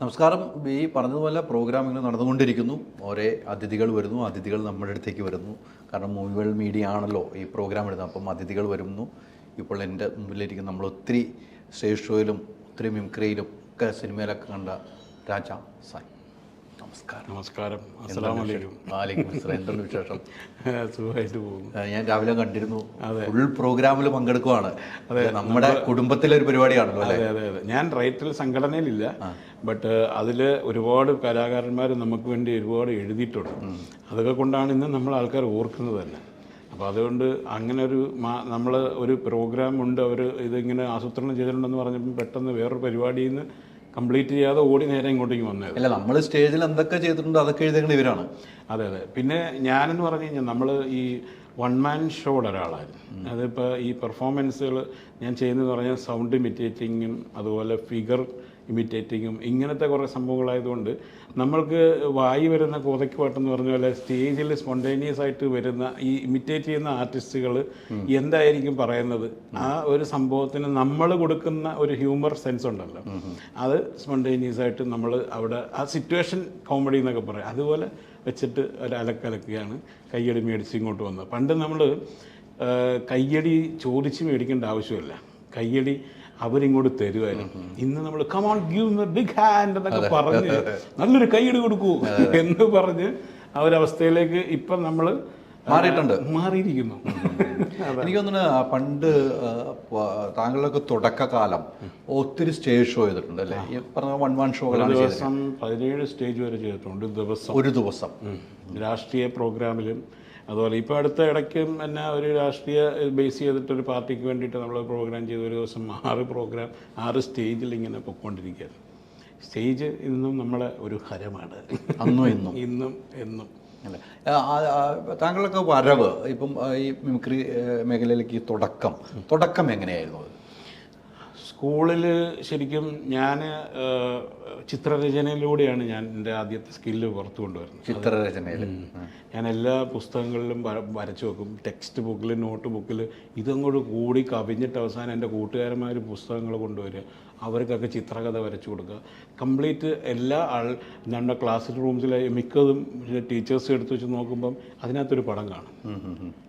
നമസ്കാരം. ഈ പറഞ്ഞതുപോലെ പ്രോഗ്രാം ഇങ്ങനെ നടന്നുകൊണ്ടിരിക്കുന്നു. ഓരോ അതിഥികൾ വരുന്നു. അതിഥികൾ നമ്മുടെ അടുത്തേക്ക് വരുന്നു. കാരണം മൂവികൾ മീഡിയ ആണല്ലോ ഈ പ്രോഗ്രാം എടുക്കുന്നത് അപ്പം അതിഥികൾ വരുന്നു. ഇപ്പോൾ എന്റെ മുമ്പിലിരിക്കുന്ന നമ്മൾ ഒത്തിരി സ്റ്റേജ് ഷോയിലും ഒത്തിരി മിംക്രയിലും ഒക്കെ സിനിമയിലൊക്കെ കണ്ട രാജ സായി. നമസ്കാരം. നമസ്കാരം. അസ്സലാം വലൈക്കും വാലിക്കും അസ്സലാം. എന്തുണ്ട് വിശേഷം? സുഖമായിട്ട് പോകും ഞാൻ രാവിലെ കണ്ടിരുന്നു. ഫുൾ പ്രോഗ്രാമിൽ പങ്കെടുക്കുവാണ്. അതെ നമ്മുടെ കുടുംബത്തിലെ ഒരു പരിപാടിയാണല്ലോ അതെ അതെ അതെ. ഞാൻ റൈറ്റർ സംഘടനയിലില്ല. ബട്ട് അതിൽ ഒരുപാട് കലാകാരന്മാർ നമുക്ക് വേണ്ടി ഒരുപാട് എഴുതിയിട്ടുണ്ട്. അതൊക്കെ കൊണ്ടാണ് ഇന്ന് നമ്മൾ ആൾക്കാർ ഓർക്കുന്നത് തന്നെ. അപ്പോൾ അതുകൊണ്ട് അങ്ങനെ ഒരു നമ്മൾ ഒരു പ്രോഗ്രാം ഉണ്ട് അവർ ഇതിങ്ങനെ ആസൂത്രണം ചെയ്തിട്ടുണ്ടെന്ന് പറഞ്ഞപ്പോൾ പെട്ടെന്ന് വേറൊരു പരിപാടിയിൽ നിന്ന് കംപ്ലീറ്റ് ചെയ്യാതെ ഓടി നേരെ ഇങ്ങോട്ടേക്ക് വന്നത്. അല്ല നമ്മൾ സ്റ്റേജിൽ എന്തൊക്കെ ചെയ്തിട്ടുണ്ടോ അതൊക്കെ എഴുതേണ്ട ഇവരാണ്. അതെ അതെ. പിന്നെ ഞാനെന്ന് പറഞ്ഞു കഴിഞ്ഞാൽ നമ്മൾ ഈ വൺ മാൻ ഷോയുടെ ഒരാളായിരുന്നു. അതിപ്പോൾ ഈ പെർഫോമൻസുകൾ ഞാൻ ചെയ്യുന്നതെന്ന് പറഞ്ഞാൽ സൗണ്ട് ഇമിറ്റേറ്റിങ്ങും അതുപോലെ ഫിഗർ ഇമിറ്റേറ്റിങ്ങും ഇങ്ങനത്തെ കുറേ സംഭവങ്ങളായതുകൊണ്ട് നമ്മൾക്ക് വായി വരുന്ന കോതയ്ക്ക് പാട്ടെന്ന് പറഞ്ഞ പോലെ സ്റ്റേജിൽ സ്പോണ്ടേനിയസ് ആയിട്ട് വരുന്ന ഈ ഇമിറ്റേറ്റ് ചെയ്യുന്ന ആർട്ടിസ്റ്റുകൾ എന്തായിരിക്കും പറയുന്നത്? ആ ഒരു സംഭവത്തിന് നമ്മൾ കൊടുക്കുന്ന ഒരു ഹ്യൂമർ സെൻസ് ഉണ്ടല്ലോ. അത് സ്പോണ്ടേനിയസ് ആയിട്ട് നമ്മൾ അവിടെ ആ സിറ്റുവേഷൻ കോമഡി എന്നൊക്കെ പറയും. അതുപോലെ വെച്ചിട്ട് ഒരു അലക്കലക്കുകയാണ്. കയ്യടി മേടിച്ച് ഇങ്ങോട്ട് വന്നത് പണ്ട് നമ്മൾ കയ്യടി ചോദിച്ച് മേടിക്കേണ്ട ആവശ്യമില്ല. കയ്യടി അവരിങ്ങോട്ട് തരുമായിരുന്നു ഇന്ന് നമ്മൾ കമോൺ ഗീവ് ബിഗ് ഹാൻഡ് എന്നൊക്കെ പറഞ്ഞ് നല്ലൊരു കൈയിട് കൊടുക്കൂ എന്ന് പറഞ്ഞ് ആ ഒരു അവസ്ഥയിലേക്ക് ഇപ്പം നമ്മൾ മാറിയിട്ടുണ്ട്. മാറിയിരിക്കുന്നു. എനിക്ക് തോന്നുന്നു പണ്ട് താങ്കളൊക്കെ തുടക്കകാലം ഒത്തിരി സ്റ്റേജ് ഷോ ചെയ്തിട്ടുണ്ട് അല്ലേ? ഈ പറഞ്ഞ വൺ വൺ ഷോകളാണ് ദിവസം പതിനേഴ് സ്റ്റേജ് വരെ ചെയ്തിട്ടുണ്ട് ദിവസം. ഒരു ദിവസം. രാഷ്ട്രീയ പ്രോഗ്രാമിലും അതുപോലെ ഇപ്പോൾ അടുത്ത ഇടയ്ക്ക് തന്നെ ഒരു രാഷ്ട്രീയ ബേസ് ചെയ്തിട്ട് ഒരു പാർട്ടിക്ക് വേണ്ടിയിട്ട് നമ്മൾ പ്രോഗ്രാം ചെയ്ത് ഒരു ദിവസം ആറ് പ്രോഗ്രാം ആറ് സ്റ്റേജിൽ ഇങ്ങനെ പൊയ്ക്കൊണ്ടിരിക്കുകയാണ് സ്റ്റേജ് ഇന്നും നമ്മളെ ഒരു ഹരമാണ്. അന്നും ഇന്നും. ഇന്നും എന്നും. അല്ലേ? താങ്കളൊക്കെ വരവ് ഇപ്പം ഈ മിമിക്രി മേഖലയിലേക്ക് ഈ തുടക്കം. തുടക്കം എങ്ങനെയായിരുന്നു അത്? സ്കൂളിൽ ശരിക്കും ഞാൻ ചിത്രരചനയിലൂടെയാണ് ഞാൻ എന്റെ ആദ്യത്തെ സ്കില്ല് പുറത്തു കൊണ്ടുവരുന്നത്. ചിത്രരചനയിൽ. ഞാൻ എല്ലാ പുസ്തകങ്ങളിലും വരച്ചു വെക്കും. ടെക്സ്റ്റ് ബുക്കിൽ നോട്ട് ബുക്കിൽ ഇതങ്ങോട്ട് കൂടി കവിഞ്ഞിട്ട് അവസാനം എന്റെ കൂട്ടുകാരന്മാർ പുസ്തകങ്ങൾ കൊണ്ടുവരിക. അവർക്കൊക്കെ ചിത്രകഥ വരച്ചു കൊടുക്കുക. കംപ്ലീറ്റ് എല്ലാ ആൾ നമ്മുടെ ക്ലാസ് റൂംസിലെ മിക്കതും ടീച്ചേഴ്സ് എടുത്ത് വെച്ച് നോക്കുമ്പം അതിനകത്തൊരു പടം കാണും.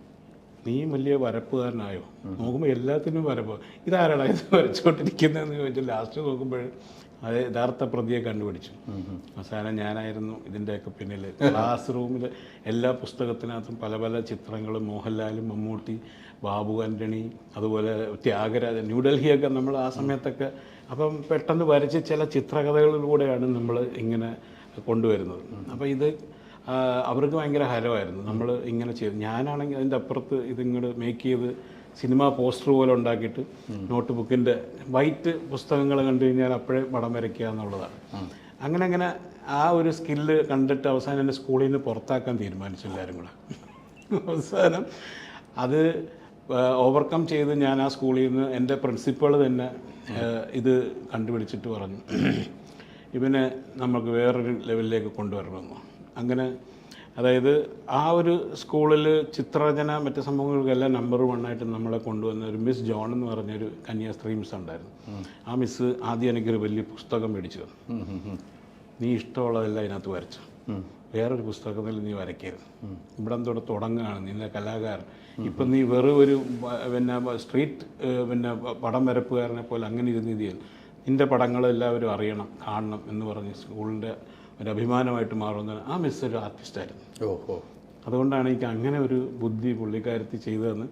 നീ വലിയ വരപ്പുകാരനായോ? നോക്കുമ്പോൾ എല്ലാത്തിനും വരപ്പ്. ഇതാരാടാ ഇത് വരച്ചുകൊണ്ടിരിക്കുന്നതെന്ന് ചോദിച്ചാൽ ലാസ്റ്റ് നോക്കുമ്പോൾ അത് യഥാർത്ഥ പ്രതിയെ കണ്ടുപിടിച്ചു. അവസാനം ഞാനായിരുന്നു ഇതിന്റെയൊക്കെ പിന്നിൽ ക്ലാസ് റൂമിൽ എല്ലാ പുസ്തകത്തിനകത്തും പല പല ചിത്രങ്ങളും മോഹൻലാലും മമ്മൂട്ടി ബാബു ആന്റണി അതുപോലെ ത്യാഗരാജൻ ന്യൂഡൽഹിയൊക്കെ നമ്മൾ ആ സമയത്തൊക്കെ അപ്പം പെട്ടെന്ന് വരച്ച് ചില ചിത്രകഥകളിലൂടെയാണ് നമ്മൾ ഇങ്ങനെ കൊണ്ടുവരുന്നത്. അപ്പോൾ ഇത് അവർക്ക് ഭയങ്കര ഹരമായിരുന്നു. നമ്മൾ ഇങ്ങനെ ചെയ്തു. ഞാനാണെങ്കിൽ അതിന്റെ അപ്പുറത്ത് ഇതിങ്ങോട്ട് മേക്ക് ചെയ്ത് സിനിമ പോസ്റ്റർ പോലെ ഉണ്ടാക്കിയിട്ട് നോട്ട് ബുക്കിന്റെ വൈറ്റ് പുസ്തകങ്ങൾ കണ്ടു കഴിഞ്ഞാൽ അപ്പോഴേ പടം വരയ്ക്കുക എന്നുള്ളതാണ്. അങ്ങനെ അങ്ങനെ ആ ഒരു സ്കില്ല് കണ്ടിട്ട് അവസാനം എന്റെ സ്കൂളിൽ നിന്ന് പുറത്താക്കാൻ തീരുമാനിച്ചു എല്ലാവരും കൂടെ. അവസാനം അത് ഓവർകം ചെയ്ത് ഞാൻ ആ സ്കൂളിൽ നിന്ന് എന്റെ പ്രിൻസിപ്പൾ തന്നെ ഇത് കണ്ടുപിടിച്ചിട്ട് പറഞ്ഞു. ഇവനെ നമുക്ക് വേറൊരു ലെവലിലേക്ക് കൊണ്ടുവരണമെന്ന്. അങ്ങനെ അതായത് ആ ഒരു സ്കൂളിൽ ചിത്രരചന മറ്റു സംഭവങ്ങൾക്കെല്ലാം നമ്പർ വൺ ആയിട്ട് നമ്മളെ കൊണ്ടുവന്ന ഒരു മിസ് ജോൺ എന്ന് പറഞ്ഞൊരു കന്യാസ്ത്രീ മിസ് ഉണ്ടായിരുന്നു ആ മിസ് ആദ്യം എനിക്കൊരു വലിയ പുസ്തകം മേടിച്ചു തന്നു. നീ ഇഷ്ടമുള്ളതെല്ലാം അതിനകത്ത് വരച്ചു. വേറൊരു പുസ്തകത്തിൽ നീ വരയ്ക്കരുത്. ഇവിടെ തൊട്ട് തുടങ്ങുകയാണ് നിന്റെ കലാകാരൻ. ഇപ്പം നീ വെറും ഒരു പിന്നെ സ്ട്രീറ്റ് പിന്നെ പടം വരപ്പുകാരനെ പോലെ അങ്ങനെ ഇരുന്നിതിയിൽ നിന്റെ പടങ്ങൾ എല്ലാവരും അറിയണം കാണണം എന്ന് പറഞ്ഞ് സ്കൂളിന്റെ ഒരു അഭിമാനമായിട്ട് മാറുന്ന ആ മിസ് ഒരു ആർട്ടിസ്റ്റായിരുന്നു ഓഹോ അതുകൊണ്ടാണ് എനിക്ക് അങ്ങനെ ഒരു ബുദ്ധി പുള്ളിക്കാരത്തി ചെയ്തതെന്ന്.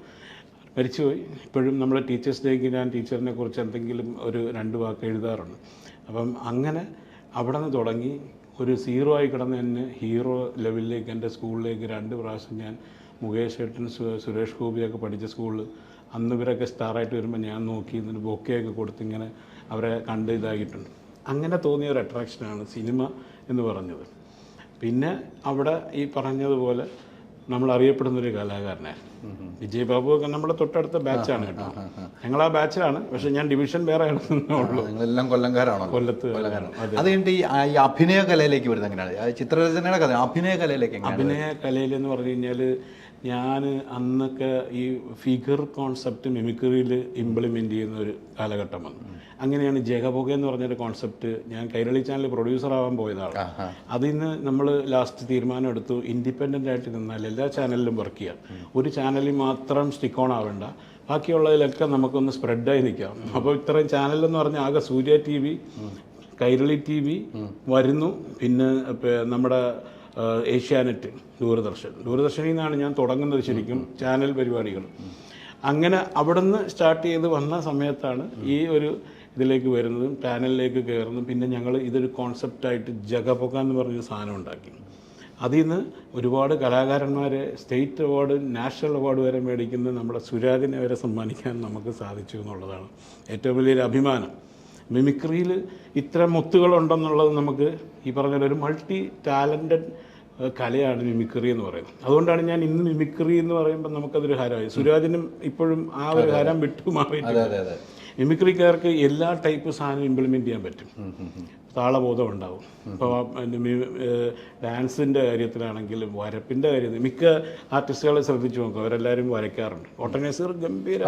മരിച്ചുപോയി. ഇപ്പോഴും നമ്മുടെ ടീച്ചേഴ്സ് ഡേക്ക് ഞാൻ ടീച്ചറിനെ കുറിച്ച് എന്തെങ്കിലും ഒരു രണ്ട് വാക്ക് എഴുതാറുണ്ട്. അപ്പം അങ്ങനെ അവിടെ നിന്ന് തുടങ്ങി ഒരു സീറോ ആയി കിടന്ന് എന്നെ ഹീറോ ലെവലിലേക്ക് എന്റെ സ്കൂളിലേക്ക് രണ്ട് പ്രാവശ്യം ഞാൻ മുകേഷ് ഏട്ടൻ സുരേഷ് ഗോപിയൊക്കെ പഠിച്ച സ്കൂളിൽ അന്ന് ഇവരൊക്കെ സ്റ്റാറായിട്ട് വരുമ്പോൾ ഞാൻ നോക്കി എന്നിട്ട് ബൊക്കെയൊക്കെ കൊടുത്ത് ഇങ്ങനെ അവരെ കണ്ട് ഇതായിട്ടുണ്ട്. അങ്ങനെ തോന്നിയ ഒരു അട്രാക്ഷനാണ് സിനിമ എന്ന് പറഞ്ഞത്. പിന്നെ അവിടെ ഈ പറഞ്ഞതുപോലെ നമ്മൾ അറിയപ്പെടുന്നൊരു കലാകാരനായിരുന്നു വിജയ് ബാബു ഒക്കെ നമ്മുടെ തൊട്ടടുത്ത ബാച്ചാണ് കേട്ടോ. ഞങ്ങൾ ആ. ബാച്ചിലാണ്. പക്ഷെ ഞാൻ ഡിവിഷൻ വേറെ കൊല്ലംകാരാണോ? കൊല്ലത്ത് അത്. കഴിഞ്ഞിട്ട് ഈ അഭിനയ കലയിലേക്ക് വരുന്നത് എങ്ങനെയാണ്? ചിത്രരചനയുടെ കഥ അഭിനയ കലയിലേക്ക് അഭിനയ കലയിൽ എന്ന് പറഞ്ഞു കഴിഞ്ഞാൽ ഞാൻ അന്നൊക്കെ ഈ ഫിഗർ കോൺസെപ്റ്റ് മിമിക്രിയിൽ ഇംപ്ലിമെന്റ് ചെയ്യുന്ന ഒരു കാലഘട്ടം വന്നു. അങ്ങനെയാണ് ജഗപുക എന്ന് പറഞ്ഞൊരു കോൺസെപ്റ്റ് ഞാൻ കൈരളി ചാനൽ പ്രൊഡ്യൂസർ ആവാൻ പോയതാണ്. അതിൽ നിന്ന് നമ്മൾ ലാസ്റ്റ് തീരുമാനം എടുത്തു ഇൻഡിപെൻഡന്റ് ആയിട്ട് നിന്നാൽ എല്ലാ ചാനലിലും വർക്ക് ചെയ്യാം. ഒരു ചാനലിൽ മാത്രം സ്റ്റിക്കോൺ ഓൺ ആവേണ്ട. ബാക്കിയുള്ളതിലൊക്കെ നമുക്കൊന്ന് സ്പ്രെഡായി നിൽക്കാം. അപ്പോൾ ഇത്രയും ചാനലെന്ന് പറഞ്ഞാൽ ആകെ Surya T V Kairali T V വരുന്നു. പിന്നെ നമ്മുടെ ഏഷ്യാനെറ്റ് ദൂരദർശൻ. ദൂരദർശനിൽ നിന്നാണ് ഞാൻ തുടങ്ങുന്നത് ശരിക്കും ചാനൽ പരിപാടികൾ. അങ്ങനെ അവിടുന്ന് സ്റ്റാർട്ട് ചെയ്ത് വന്ന സമയത്താണ് ഈ ഒരു ഇതിലേക്ക് വരുന്നതും ചാനലിലേക്ക് കയറുന്നതും പിന്നെ ഞങ്ങൾ ഇതൊരു കോൺസെപ്റ്റായിട്ട് ജഗപൊക്ക എന്ന് പറഞ്ഞൊരു സാധനം ഉണ്ടാക്കി. അതിൽ നിന്ന് ഒരുപാട് കലാകാരന്മാരെ സ്റ്റേറ്റ് അവാർഡ് നാഷണൽ അവാർഡ് വരെ മേടിക്കുന്ന നമ്മുടെ സുരാജിനെ വരെ സമ്മാനിക്കാൻ നമുക്ക് സാധിച്ചു എന്നുള്ളതാണ് ഏറ്റവും വലിയൊരു അഭിമാനം. മിമിക്രിയിൽ ഇത്ര മുത്തുകളുണ്ടെന്നുള്ളത് നമുക്ക് ഈ പറഞ്ഞ ഒരു മൾട്ടി ടാലന്റഡ് കലയാണ് മിമിക്രി എന്ന് പറയുന്നത്. അതുകൊണ്ടാണ് ഞാൻ ഇന്ന് മിമിക്രി എന്ന് പറയുമ്പോൾ നമുക്കതൊരു ഹരമായി. സുരാജിനും ഇപ്പോഴും ആ ഒരു ഹരം വിട്ടു മാറിയിട്ടില്ല മിമിക്രിക്കാർക്ക് എല്ലാ ടൈപ്പ് സാധനം ഇംപ്ലിമെന്റ് ചെയ്യാൻ പറ്റും. താളബോധം ഉണ്ടാവും. ഇപ്പോൾ ഡാൻസിന്റെ കാര്യത്തിലാണെങ്കിലും വരപ്പിന്റെ കാര്യത്തിൽ മിക്ക ആർട്ടിസ്റ്റുകളെ ശ്രദ്ധിച്ചു നോക്കും അവരെല്ലാവരും വരയ്ക്കാറുണ്ട്. ഓട്ടനൈസർ ഗംഭീര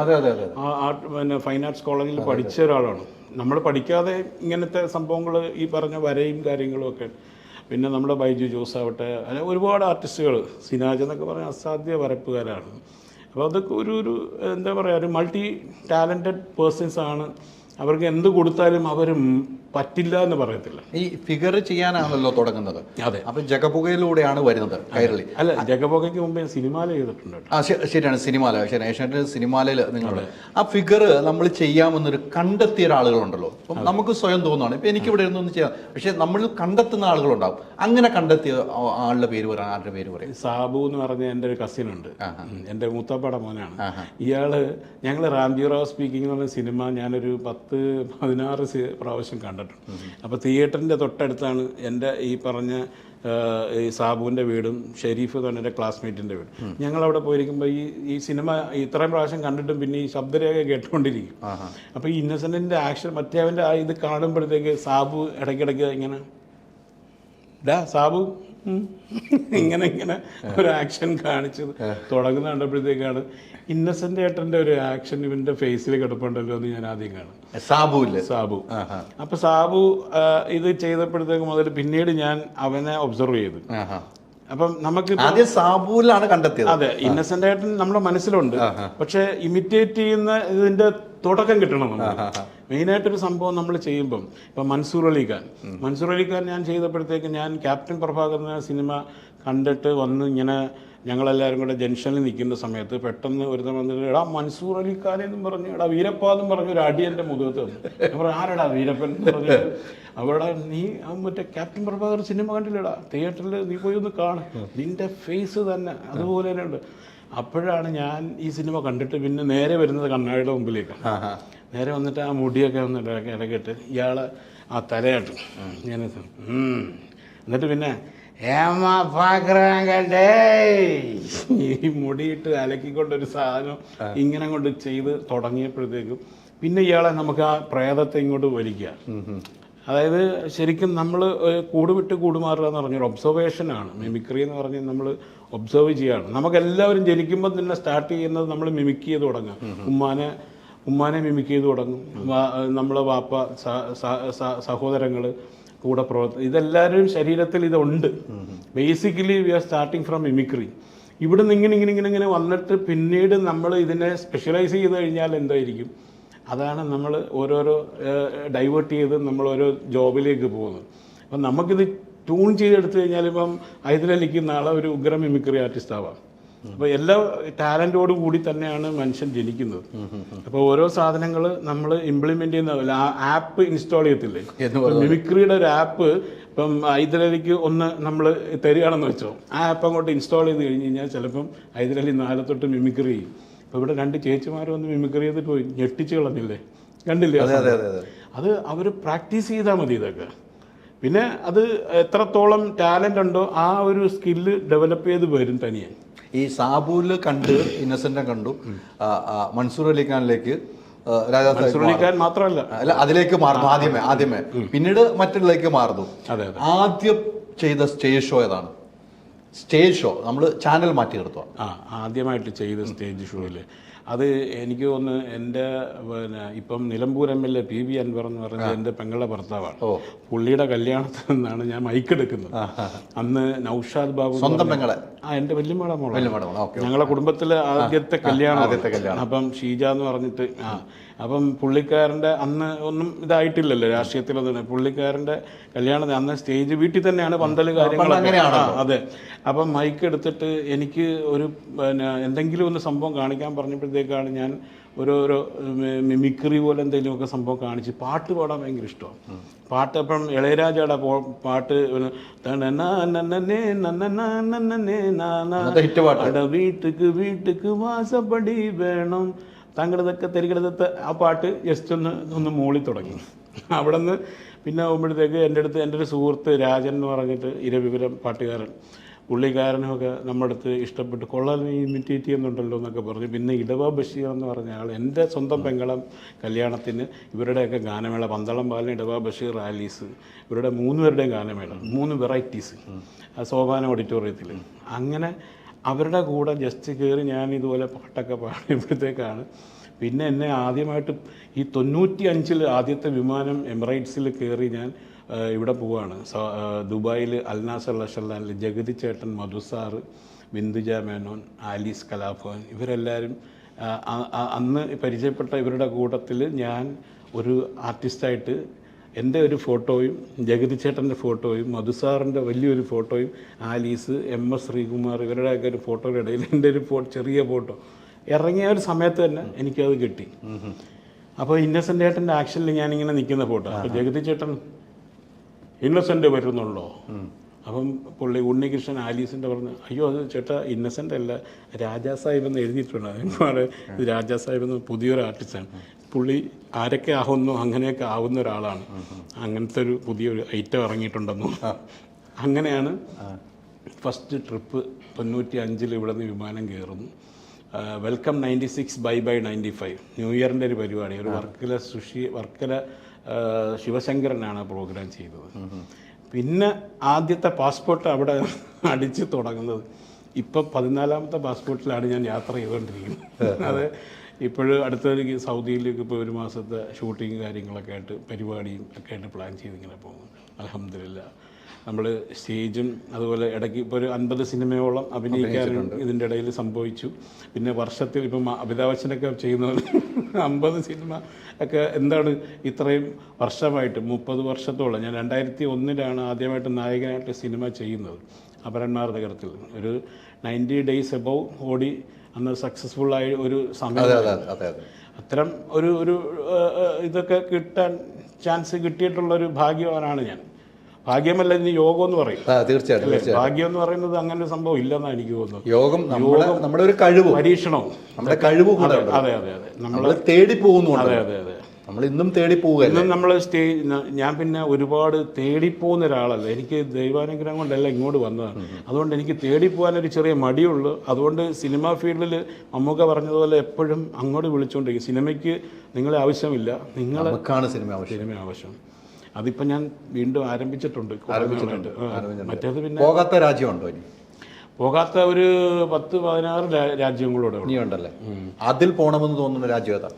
പിന്നെ ഫൈൻ ആർട്സ് കോളേജിൽ പഠിച്ച ഒരാളാണ്. നമ്മൾ പഠിക്കാതെ ഇങ്ങനത്തെ സംഭവങ്ങൾ ഈ പറഞ്ഞ വരയും കാര്യങ്ങളും ഒക്കെ പിന്നെ നമ്മുടെ ബൈജു ജോസ് ആവട്ടെ അങ്ങനെ ഒരുപാട് ആർട്ടിസ്റ്റുകൾ സിനാജ് എന്നൊക്കെ പറഞ്ഞ അസാധ്യ വരപ്പുകാരാണ്. അപ്പോൾ അതൊക്കെ ഒരു ഒരു എന്താ പറയുക ഒരു മൾട്ടി ടാലന്റഡ് പേഴ്സൺസ് ആണ് അവർക്ക് എന്ത് കൊടുത്താലും അവരും പറ്റില്ല എന്ന് പറയത്തില്ല. ഈ ഫിഗർ ചെയ്യാനാണല്ലോ തുടങ്ങുന്നത്. അതെ. അപ്പൊ ജഗപുകയിലൂടെയാണ് വരുന്നത് കൈരളി അല്ല ജഗപുകയ്ക്ക് മുമ്പേ സിനിമയിൽ ചെയ്തിട്ടുണ്ട്. ആ ശരിയാണ് സിനിമാല ശരി ഏഷ്യാനെറ്റ് സിനിമാലയിൽ നിങ്ങൾ ആ ഫിഗർ നമ്മൾ ചെയ്യാമെന്നൊരു കണ്ടെത്തിയ ആളുകളുണ്ടല്ലോ അപ്പം നമുക്ക് സ്വയം തോന്നുകയാണ് ഇപ്പൊ എനിക്ക് ഇവിടെ ഇരുന്നൊന്നും ചെയ്യാം. പക്ഷേ നമ്മൾ കണ്ടെത്തുന്ന ആളുകളുണ്ടാവും. അങ്ങനെ കണ്ടെത്തിയ ആളുടെ പേര് പറയാം ആരുടെ പേര് പറയും? സാബു എന്ന് പറഞ്ഞ എന്റെ ഒരു കസിൻ ഉണ്ട്. എന്റെ മൂത്തപ്പട മോനാണ്. ഇയാൾ ഞങ്ങൾ റാംജി റാവ് സ്പീക്കിംഗ് എന്ന് പറഞ്ഞ സിനിമ ഞാനൊരു പത്ത് പതിനാറ് സി- പ്രാവശ്യം കണ്ടിട്ടുണ്ട്. അപ്പോൾ തിയേറ്ററിന്റെ തൊട്ടടുത്താണ് എന്റെ ഈ പറഞ്ഞ ഈ സാബുവിന്റെ വീടും ഷെരീഫ് എന്ന് പറഞ്ഞ ക്ലാസ്മേറ്റിന്റെ വീടും. ഞങ്ങൾ അവിടെ പോയിരിക്കുമ്പോൾ ഈ ഈ സിനിമ ഇത്രയും പ്രാവശ്യം കണ്ടിട്ടും പിന്നെ ഈ ശബ്ദരേഖ കേട്ടുകൊണ്ടിരിക്കും അപ്പോൾ ഈ ഇന്നസെന്റിന്റെ ആക്ഷൻ മറ്റേവന്റെ ആ ഇത് കാണുമ്പോഴത്തേക്ക് സാബു ഇടയ്ക്കിടയ്ക്ക് ഇങ്ങനെ ഡാ സാബു. ഇങ്ങനെ ഇങ്ങനെ ഒരു ആക്ഷൻ കാണിച്ചത് തുടങ്ങുന്ന കണ്ടപ്പോഴത്തേക്കാണ് ഇന്നസെന്റ് ഏട്ടന്റെ ഒരു ആക്ഷൻ ഇവന്റെ ഫേസിൽ കിടപ്പുണ്ടല്ലോ എന്ന് ഞാൻ ആദ്യം കാണും. സാബു. സാബു അപ്പൊ സാബു ഇത് ചെയ്തപ്പോഴത്തേക്ക് മുതൽ പിന്നീട് ഞാൻ അവനെ ഒബ്സർവ് ചെയ്തു. അപ്പം നമുക്ക് ആദ്യം സാബുവിലാണ് കണ്ടെത്തിയത്. അതെ ഇന്നസെന്റ് ആയിട്ട് നമ്മുടെ മനസ്സിലുണ്ട്. പക്ഷെ ഇമിറ്റേറ്റ് ചെയ്യുന്ന ഇതിന്റെ തുടക്കം കിട്ടണം നമുക്ക്. മെയിനായിട്ടൊരു സംഭവം നമ്മൾ ചെയ്യുമ്പം ഇപ്പം മൻസൂർ അലി ഖാൻ മൻസൂർ അലി ഖാൻ ഞാൻ ചെയ്തപ്പോഴത്തേക്ക് ഞാൻ ക്യാപ്റ്റൻ പ്രഭാകർ എന്ന സിനിമ കണ്ടിട്ട് വന്ന് ഇങ്ങനെ ഞങ്ങളെല്ലാവരും കൂടെ ജംഗ്ഷനിൽ നിൽക്കുന്ന സമയത്ത് പെട്ടെന്ന് ഒരു വന്നിട്ട് എടാ മൻസൂർ അലി ഖാൻ എന്നും പറഞ്ഞു എടാ വീരപ്പ എന്നും പറഞ്ഞു ഒരു അടി എന്റെ മുഖത്ത് വന്നു. ഞാൻ പറഞ്ഞു ആരെടാ വീരപ്പൻ എന്ന് പറഞ്ഞു. അവിടെ നീ മറ്റേ ക്യാപ്റ്റൻ പ്രഭാകർ സിനിമ കണ്ടില്ലടാ തിയേറ്ററിൽ നീ പോയി ഒന്ന് കാണും. നിന്റെ ഫേസ് തന്നെ അതുപോലെ തന്നെ ഉണ്ട്. അപ്പോഴാണ് ഞാൻ ഈ സിനിമ കണ്ടിട്ട് പിന്നെ നേരെ വരുന്നത് കണ്ണാടിയുടെ മുമ്പിലേക്കാണ് നേരെ വന്നിട്ട് ആ മുടിയൊക്കെ ഒന്ന് ഇടകെട്ട് ഇയാൾ ആ തലയാട്ടും. ഞാൻ എന്നിട്ട് പിന്നെ ഏമ പാക്കറേ ഈ മുടിയിട്ട് അലക്കിക്കൊണ്ടൊരു സാധനം ഇങ്ങനെ കൊണ്ട് ചെയ്ത് തുടങ്ങിയപ്പോഴത്തേക്കും പിന്നെ ഇയാളെ നമുക്ക് ആ പ്രേതത്തെ ഇങ്ങോട്ട് വലിക്കുക. അതായത് ശരിക്കും നമ്മൾ കൂട് വിട്ട് കൂടുമാറുക എന്ന് പറഞ്ഞൊരു ഒബ്സർവേഷനാണ് മിമിക്രി എന്ന് പറഞ്ഞാൽ നമ്മൾ ഒബ്സർവ് ചെയ്യുകയാണ് നമുക്കെല്ലാവരും ജനിക്കുമ്പോൾ തന്നെ സ്റ്റാർട്ട് ചെയ്യുന്നത് നമ്മൾ മിമിക് ചെയ്ത് തുടങ്ങുക ഉമ്മാനെ ഉമ്മാനെ മിമിക് ചെയ്ത് തുടങ്ങും. നമ്മളെ വാപ്പ സഹോദരങ്ങൾ കൂടെ പ്രവർത്തനം ഇതെല്ലാവരും ശരീരത്തിൽ ഇതുണ്ട്. Basically we are starting from mimicry ഇവിടെ നിന്ന് ഇങ്ങനെ ഇങ്ങനെ ഇങ്ങനെ ഇങ്ങനെ വന്നിട്ട് പിന്നീട് നമ്മൾ ഇതിനെ സ്പെഷ്യലൈസ് ചെയ്ത് കഴിഞ്ഞാൽ എന്തായിരിക്കും? അതാണ് നമ്മൾ ഓരോരോ ഡൈവേർട്ട് ചെയ്ത് നമ്മൾ ഓരോ ജോബിലേക്ക് പോകുന്നത്. അപ്പം നമുക്കിത് ട്യൂൺ ചെയ്തെടുത്തു കഴിഞ്ഞാൽ ഇപ്പം ഹൈദരലിക്ക് നാളെ ഒരു ഉഗ്ര മിമിക്രി ആർട്ടിസ്റ്റ് ആവാം. അപ്പോൾ എല്ലാ ടാലന്റോട് കൂടി തന്നെയാണ് മനുഷ്യൻ ജനിക്കുന്നത്. അപ്പോൾ ഓരോ സാധനങ്ങൾ നമ്മൾ ഇംപ്ലിമെന്റ് ചെയ്യുന്ന ആപ്പ് ഇൻസ്റ്റാൾ ചെയ്യത്തില്ലേ? മിമിക്രിയുടെ ഒരു ആപ്പ് ഇപ്പം ഹൈദരലിക്ക് ഒന്ന് നമ്മൾ തരികയാണെന്ന് വെച്ചോ. ആ ആപ്പ് അങ്ങോട്ട് ഇൻസ്റ്റാൾ ചെയ്ത് കഴിഞ്ഞ് കഴിഞ്ഞാൽ ചിലപ്പം ഹൈദരലി നാളെ തൊട്ട് മിമിക്രി ചെയ്യും. അപ്പോൾ ഇവിടെ രണ്ട് ചേച്ചിമാർ വന്ന് മിമിക്രി ചെയ്തിട്ട് പോയി. ഞെട്ടിച്ച് കളഞ്ഞില്ലേ? കണ്ടില്ലേ അതെ അവർ പ്രാക്ടീസ് ചെയ്താൽ മതി ഇതൊക്കെ. പിന്നെ അത് എത്രത്തോളം ടാലന്റ് ഉണ്ടോ ആ ഒരു സ്കില്ല് ഡെവലപ്പ് ചെയ്ത് വരും തനിയെ. ഈ സാബുവിൽ കണ്ട് ഇന്നസെന്റ് കണ്ടു. മൻസൂർ അലിഖാനിലേക്ക് രാജാ മാത്രമല്ല. അല്ല അതിലേക്ക് മാറുന്നു ആദ്യമേ ആദ്യമേ. പിന്നീട് മറ്റുള്ളതിലേക്ക് മാറുന്നു. അതെ, ആദ്യം ചെയ്ത സ്റ്റേജ് ഷോ ഏതാണ്? സ്റ്റേജ് ഷോ നമ്മൾ ചാനൽ മാറ്റി നിർത്തുക ആ ആദ്യമായിട്ട് ചെയ്ത സ്റ്റേജ് ഷോയിൽ. അത് എനിക്ക് തോന്നുന്നു എന്റെ പിന്നെ ഇപ്പം Nilambur M L A P V Anvar എന്ന് പറയുന്നത് എന്റെ പെങ്ങളുടെ ഭർത്താവാണ്. പുള്ളിയുടെ കല്യാണത്തിൽ നിന്നാണ് ഞാൻ മൈക്ക് എടുക്കുന്നത്. അന്ന് നൌഷാദ് ബാബു സ്വന്തം പെങ്ങളെ? ആ എന്റെ വല്യമ്മയുടെ ഓക്കെ ഞങ്ങളെ കുടുംബത്തിലെ ആദ്യത്തെ കല്യാണം ആദ്യത്തെ കല്യാണം. അപ്പം ഷീജ എന്ന് പറഞ്ഞിട്ട് ആ അപ്പം പുള്ളിക്കാരന്റെ അന്ന് ഒന്നും ഇതായിട്ടില്ലല്ലോ രാഷ്ട്രീയത്തിലൊന്നും പുള്ളിക്കാരന്റെ കല്യാണത്തിന് അന്ന് സ്റ്റേജ് വീട്ടിൽ തന്നെയാണ് പന്തൽ കാര്യങ്ങളൊക്കെ. അതെ അപ്പം മൈക്ക് എടുത്തിട്ട് എനിക്ക് ഒരു പിന്നെ എന്തെങ്കിലും ഒന്ന് സംഭവം കാണിക്കാൻ പറഞ്ഞപ്പോഴത്തേക്കാണ് ഞാൻ ഓരോരോ മിമിക്രി പോലെ എന്തെങ്കിലുമൊക്കെ സംഭവം കാണിച്ച് പാട്ട് പാടാൻ ഭയങ്കര ഇഷ്ടമാണ് പാട്ട് അപ്പം ഇളയരാജയുടെ പാട്ട് വീട്ടുക്ക് വീട്ടുക്ക് വാസപ്പടി വേണം താങ്കളതൊക്കെ തെരുകെടുത്ത് ആ പാട്ട് ജസ്റ്റ് ഒന്ന് ഒന്ന് മൂളി തുടങ്ങി. അവിടെ നിന്ന് പിന്നെ ആകുമ്പോഴത്തേക്ക് എന്റെ അടുത്ത് എന്റെ ഒരു സുഹൃത്ത് രാജൻ എന്ന് പറഞ്ഞിട്ട് ഇരവിപുരം പാട്ടുകാരൻ പുള്ളിക്കാരനൊക്കെ നമ്മുടെ അടുത്ത് ഇഷ്ടപ്പെട്ട് കൊള്ളാൻ നീ ഇമിറ്റേറ്റ് ചെയ്യുന്നുണ്ടല്ലോ എന്നൊക്കെ പറഞ്ഞു. പിന്നെ ഇടവ ബഷീർ എന്ന് പറഞ്ഞ ആൾ എന്റെ സ്വന്തം പെങ്കളം കല്യാണത്തിന് ഇവരുടെയൊക്കെ ഗാനമേള പന്തളം പാലൻ ഇടവ ബഷീർ റാലീസ് ഇവരുടെ മൂന്ന് പേരുടെയും ഗാനമേള മൂന്ന് വെറൈറ്റീസ് സോപാന ഓഡിറ്റോറിയത്തിൽ അങ്ങനെ അവരുടെ കൂടെ ജസ്റ്റ് കയറി ഞാൻ ഇതുപോലെ പാട്ടൊക്കെ പാടിയപ്പോഴത്തേക്കാണ്. പിന്നെ എന്നെ ആദ്യമായിട്ട് ഈ തൊണ്ണൂറ്റി അഞ്ചിൽ ആദ്യത്തെ വിമാനം എമിറേറ്റ്സിൽ കയറി ഞാൻ ഇവിടെ പോവാണ്. ദുബായിൽ അൽനാസർ ലഷല്ലാനിൽ ജഗതി ചേട്ടൻ മധുസാർ ബിന്ദുജ മേനോൻ ആലീസ് കലാഭവൻ ഇവരെല്ലാവരും അന്ന് പരിചയപ്പെട്ട ഇവരുടെ കൂട്ടത്തിൽ ഞാൻ ഒരു ആർട്ടിസ്റ്റായിട്ട് എന്റെ ഒരു ഫോട്ടോയും ജഗതി ചേട്ടന്റെ ഫോട്ടോയും മധുസാറിന്റെ വലിയൊരു ഫോട്ടോയും ആലീസ് എം എസ് ശ്രീകുമാർ ഇവരുടെയൊക്കെ ഒരു ഫോട്ടോയുടെ ഇടയിൽ എന്റെ ഒരു ഫോ ചെറിയ ഫോട്ടോ. ഇറങ്ങിയ ഒരു സമയത്ത് തന്നെ എനിക്കത് കിട്ടി. അപ്പോൾ ഇന്നസെന്റ് ഏട്ടന്റെ ആക്ഷനിൽ ഞാനിങ്ങനെ നിൽക്കുന്ന ഫോട്ടോ. അപ്പോൾ ജഗതി ചേട്ടൻ ഇന്നസെന്റ് വരുന്നുള്ളോ? അപ്പം പുള്ളി ഉണ്ണികൃഷ്ണൻ ആലീസിന്റെ പറഞ്ഞു അയ്യോ അത് ചേട്ടാ ഇന്നസെന്റ് അല്ല രാജാ സാഹിബ് എന്ന് എഴുതിയിട്ടുണ്ട്. അതിന് രാജാ സാഹിബ് എന്ന് പുതിയൊരു ആർട്ടിസ്റ്റാണ്. പുള്ളി ആരൊക്കെ ആവുന്നു അങ്ങനെയൊക്കെ ആവുന്ന ഒരാളാണ്. അങ്ങനത്തെ ഒരു പുതിയൊരു ഐറ്റം ഇറങ്ങിയിട്ടുണ്ടെന്നു അങ്ങനെയാണ് ഫസ്റ്റ് ട്രിപ്പ് തൊണ്ണൂറ്റി അഞ്ചിൽ ഇവിടെ നിന്ന് വിമാനം കയറുന്നു. Welcome ninety six bye bye ninety five new ഇയറിന്റെ ഒരു പരിപാടി. ഒരു വർക്കല സുഷി വർക്കല ശിവശങ്കരനാണ് പ്രോഗ്രാം ചെയ്തത്. പിന്നെ ആദ്യത്തെ പാസ്പോർട്ട് അവിടെ അടിച്ച് തുടങ്ങുന്നത്. ഇപ്പം പതിനാലാമത്തെ പാസ്പോർട്ടിലാണ് ഞാൻ യാത്ര ചെയ്തുകൊണ്ടിരിക്കുന്നത് അത് ഇപ്പോഴും എനിക്ക് സൗദിയിലേക്ക് ഇപ്പോൾ ഒരു മാസത്തെ ഷൂട്ടിങ് കാര്യങ്ങളൊക്കെ ആയിട്ട് പരിപാടിയും ഒക്കെ ആയിട്ട് പ്ലാൻ ചെയ്തിങ്ങനെ പോകുന്നു. അലഹമില്ല നമ്മൾ സ്റ്റേജും അതുപോലെ ഇടയ്ക്ക് ഇപ്പോൾ ഒരു അൻപത് സിനിമയോളം അഭിനയിക്കാറുണ്ട് ഇതിന്റെ ഇടയിൽ സംഭവിച്ചു. പിന്നെ വർഷത്തിൽ ഇപ്പം അമിതാഭ് ബച്ചനൊക്കെ ചെയ്യുന്നത് അമ്പത് സിനിമ ഒക്കെ എന്താണ് ഇത്രയും വർഷമായിട്ട് മുപ്പത് വർഷത്തോളം. ഞാൻ രണ്ടായിരത്തി ഒന്നിലാണ് ആദ്യമായിട്ട് നായകനായിട്ട് സിനിമ ചെയ്യുന്നത്. അപരന്മാർ നഗരത്തിൽ ഒരു നയന്റി ഡേയ്സ് എബവ് ഓടി അന്ന് സക്സസ്ഫുൾ സക്സസ്ഫുള്ളായ ഒരു സമയം അതെ അതെ അതെ അതെ. അത്തരം ഒരു ഒരു ഇതൊക്കെ കിട്ടാൻ ചാൻസ് കിട്ടിയിട്ടുള്ളൊരു ഭാഗ്യവാനാണ് ഞാൻ. ഭാഗ്യമല്ല ഇനി യോഗം എന്ന് പറയും. തീർച്ചയായിട്ടും ഭാഗ്യം എന്ന് പറയുന്നത് അങ്ങനെ ഒരു സംഭവം ഇല്ലെന്നാണ് എനിക്ക് തോന്നുന്നത്. യോഗം നമ്മുടെ നമ്മുടെ ഒരു കഴിവ്. പരീക്ഷണവും. നമ്മുടെ കഴിവ് കൂടെ അതെ അതെ അതെ നമ്മൾ തേടി പോകുന്നു അതെ അതെ അതെ. നമ്മൾ ഇന്നും തേടി പോവുകയല്ലേ? ഇന്നും നമ്മൾ സ്റ്റേ ഞാൻ പിന്നെ ഒരുപാട് തേടിപ്പോകുന്ന ഒരാളല്ല. എനിക്ക് ദൈവാനുഗ്രഹം കൊണ്ടല്ല ഇങ്ങോട്ട് വന്നതാണ്. അതുകൊണ്ട് എനിക്ക് തേടിപ്പോകാൻ ഒരു ചെറിയ മടിയുള്ളൂ. അതുകൊണ്ട് സിനിമാ ഫീൽഡിൽ മമ്മൂക്ക പറഞ്ഞതുപോലെ എപ്പോഴും അങ്ങോട്ട് വിളിച്ചുകൊണ്ടിരിക്കും സിനിമയ്ക്ക് നിങ്ങളെ ആവശ്യമില്ല. നിങ്ങൾക്കാണ് സിനിമ ആവശ്യം. സിനിമ ആവശ്യം. അതിപ്പോൾ ഞാൻ വീണ്ടും ആരംഭിച്ചിട്ടുണ്ട്. മറ്റേത് പിന്നെ പോകാത്ത രാജ്യമുണ്ടോ ഇനി? പോകാത്ത ഒരു പത്ത് പതിനാറ് രാജ്യം കൂടെ ഉണ്ടല്ലേ അതിൽ പോണമെന്ന് തോന്നുന്ന രാജ്യം ഏതാ?